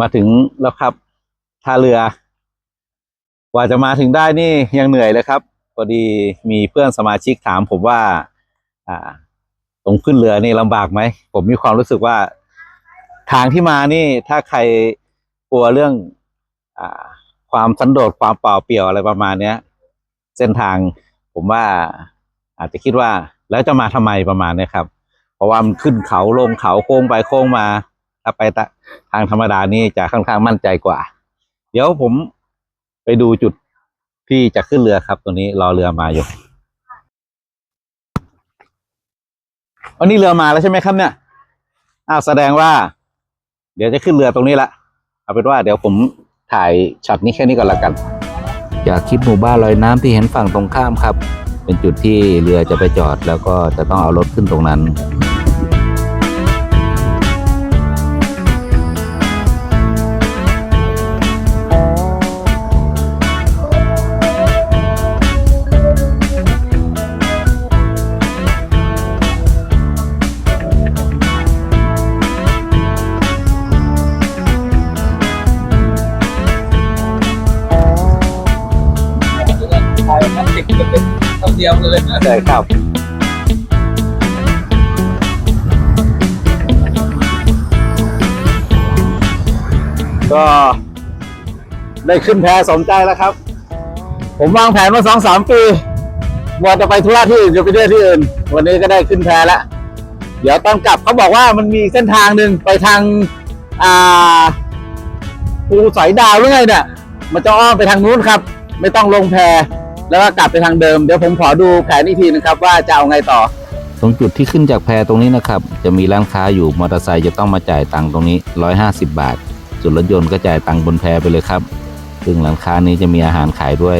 มาถึงแล้วครับท่าเรือ กว่าจะมาถึงได้นี่ยังเหนื่อยเลยครับพอดีมีเพื่อนสมาชิกถามผมว่า อ่า ตรงขึ้นเรือนี่ลำบากไหม ผมมีความรู้สึกว่า ทางที่มานี่ถ้าใครกลัวเรื่อง อ่า ความสันโดษความเปล่าเปลี่ยวอะไรประมาณเนี้ย เส้นทางผมว่า อาจจะคิดว่า แล้วจะมาทำไมประมาณเนี้ยครับ เพราะว่ามันขึ้นเขาลงเขาโค้งไปโค้งมา ถ้าไปทางธรรมดานี่จะค่อนข้างมั่นใจกว่า เดี๋ยวผมไปดูจุดที่จะขึ้นเรือครับ ตัวนี้รอเรือมาอยู่วันนี้เรือมาแล้วใช่ไหมครับเนี่ยอ้าวแสดงว่า เดี๋ยวจะขึ้นเรือตรงนี้ละเอาเป็นว่าเดี๋ยวผมถ่ายช็อตนี้แค่นี้ก่อนละกัน จากคลิปหมู่บ้านลอยน้ำที่เห็นฝั่งตรงข้ามครับ เป็นจุดที่เรือจะไปจอดแล้วก็จะต้องเอารถขึ้นตรงนั้น ถ่ายพลาสติกเป็นคำเดียวเลยนะใช่ครับก็ได้ขึ้นแพสมใจแล้วครับ ผมวางแผนมาสองสามปีว่าจะไปธุระที่อื่นจะไปเที่ยวที่อื่น วันนี้ก็ได้ขึ้นแพแล้ว เดี๋ยวตอนกลับเขาบอกว่ามันมีเส้นทางหนึ่งไปทางอ่าภูสอยดาวหรือไงเนี่ยมันจะอ้อมไปทางนู้นครับ ไม่ต้องลงแพ แล้วก็กลับไปทางเดิมเดี๋ยวผมขอดูแผนอีกทีนะครับ ว่าจะเอาไงต่อ ตรงจุดที่ขึ้นจากแพตรงนี้นะครับ จะมีร้านค้าอยู่มอเตอร์ไซค์จะต้องมาจ่ายตังค์ตรงนี้ 150 บาทส่วนรถยนต์ก็จ่ายตังค์บนแพไปเลยครับ ซึ่งร้านค้านี้จะมีอาหารขายด้วย